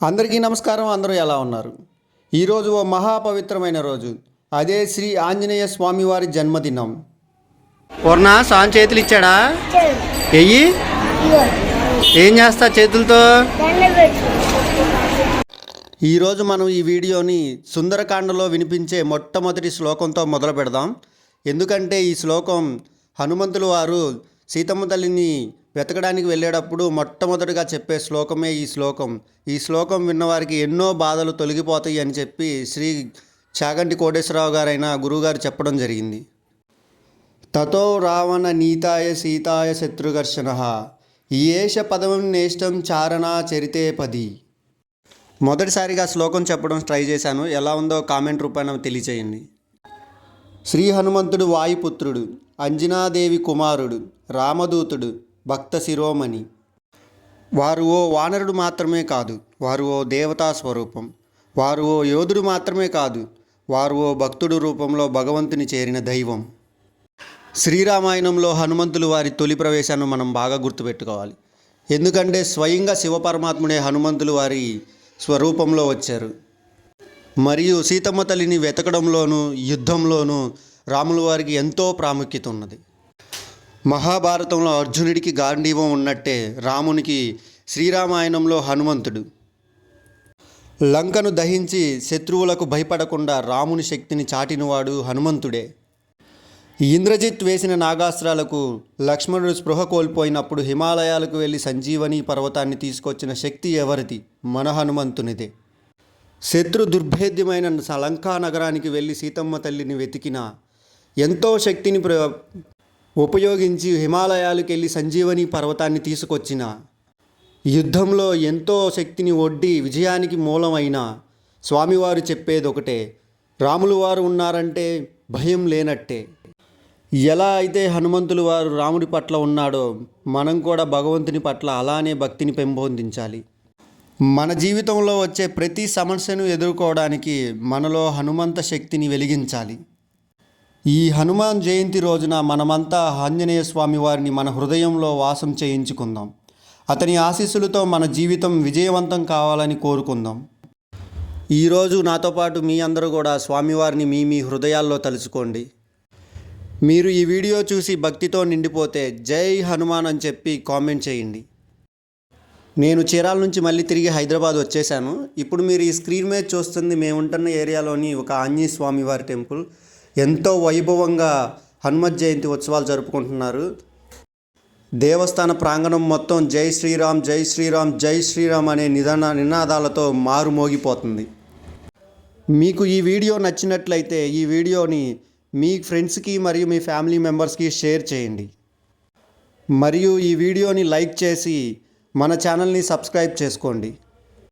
అందరికీ నమస్కారం అందరూ ఎలా ఉన్నారు? ఈరోజు ఓ మహాపవిత్రమైన రోజు. అదే శ్రీ ఆంజనేయ స్వామివారి జన్మదినం. వర్ణ సాన్ చేతులు ఇచ్చాడా? ఎయ్యి ఏం చేస్తా చేతులతో? ఈరోజు మనం ఈ వీడియోని సుందరకాండలో వినిపించే మొట్టమొదటి శ్లోకంతో మొదలు పెడదాం ఎందుకంటే ఈ శ్లోకం హనుమంతులు వారు సీతమ్మ తల్లిని వెతకడానికి వెళ్ళేటప్పుడు మొట్టమొదటిగా చెప్పే శ్లోకమే ఈ శ్లోకం. ఈ శ్లోకం విన్నవారికి ఎన్నో బాధలు తొలగిపోతాయి అని చెప్పి శ్రీ చాగంటి కోటేశ్వరరావు గారైన గురువుగారు చెప్పడం జరిగింది. తతో రావణ నీతాయ సీతాయ శత్రుఘర్షణ ఏష పదవం నేష్టం చారణా చరితే పది. మొదటిసారిగా శ్లోకం చెప్పడం ట్రై చేశాను. ఎలా ఉందో కామెంట్ రూపాన తెలియచేయండి. శ్రీ హనుమంతుడు వాయుపుత్రుడు అంజనాదేవి కుమారుడు రామదూతుడు భక్త శిరోమణి. వారు ఓ వానరుడు మాత్రమే కాదు వారు ఓ దేవతా స్వరూపం. వారు ఓ యోధుడు మాత్రమే కాదు వారు ఓ భక్తుడు రూపంలో భగవంతుని చేరిన దైవం. శ్రీరామాయణంలో హనుమంతులు వారి తొలి ప్రవేశాన్ని మనం బాగా గుర్తుపెట్టుకోవాలి. ఎందుకంటే స్వయంగా శివపరమాత్ముడే హనుమంతులు వారి స్వరూపంలో వచ్చారు. మరియు సీతమ్మ తల్లిని వెతకడంలోనూ యుద్ధంలోనూ రాముల వారికి ఎంతో ప్రాముఖ్యత ఉన్నది. మహాభారతంలో అర్జునుడికి గాంధీవం ఉన్నట్టే రామునికి శ్రీరామాయణంలో హనుమంతుడు. లంకను దహించి శత్రువులకు భయపడకుండా రాముని శక్తిని చాటినవాడు హనుమంతుడే. ఇంద్రజిత్ వేసిన నాగాస్త్రాలకు లక్ష్మణుడు స్పృహ కోల్పోయినప్పుడు హిమాలయాలకు వెళ్ళి సంజీవని పర్వతాన్ని తీసుకొచ్చిన శక్తి ఎవరిది? మన హనుమంతునిదే. శత్రు దుర్భేద్యమైన లంకా నగరానికి వెళ్ళి సీతమ్మ తల్లిని వెతికిన ఎంతో శక్తిని ప్ర ఉపయోగించి హిమాలయాలకు వెళ్ళి సంజీవని పర్వతాన్ని తీసుకొచ్చిన. యుద్ధంలో ఎంతో శక్తిని ఒడ్డి విజయానికి మూలమైన స్వామివారు చెప్పేది ఒకటే రాములు వారు ఉన్నారంటే భయం లేనట్టే. ఎలా అయితే హనుమంతులు వారు రాముడి పట్ల ఉన్నాడో మనం కూడా భగవంతుని పట్ల అలానే భక్తిని పెంపొందించాలి. మన జీవితంలో వచ్చే ప్రతి సమస్యను ఎదుర్కోవడానికి మనలో హనుమంత శక్తిని వెలిగించాలి. ఈ హనుమాన్ జయంతి రోజున మనమంతా ఆంజనేయ స్వామి వారిని మన హృదయంలో వాసం చేయించుకుందాం. అతని ఆశీస్సులతో మన జీవితం విజయవంతం కావాలని కోరుకుందాం. ఈరోజు నాతో పాటు మీ అందరూ కూడా స్వామివారిని మీ మీ హృదయాల్లో తలుచుకోండి. మీరు ఈ వీడియో చూసి భక్తితో నిండిపోతే జై హనుమాన్ అని చెప్పి కామెంట్ చేయండి. నేను చీరాల నుంచి మళ్ళీ తిరిగి హైదరాబాద్ వచ్చేసాను ఇప్పుడు మీరు ఈ స్క్రీన్ మీద చూస్తుంది మేము ఉంటున్న ఏరియాలోని ఒక ఆంజనేయ స్వామివారి టెంపుల్. ఎంతో వైభవంగా హనుమత్ జయంతి ఉత్సవాలు జరుపుకుంటున్నారు. దేవస్థాన ప్రాంగణం మొత్తం జై శ్రీరామ్ జై శ్రీరామ్ జై శ్రీరామ్ అనే నిదాన నినాదాలతో మారుమోగిపోతుంది. మీకు ఈ వీడియో నచ్చినట్లయితే ఈ వీడియోని మీ ఫ్రెండ్స్కి మరియు మీ ఫ్యామిలీ మెంబర్స్కి షేర్ చేయండి. మరియు ఈ వీడియోని లైక్ చేసి మన ఛానల్ని సబ్స్క్రైబ్ చేసుకోండి.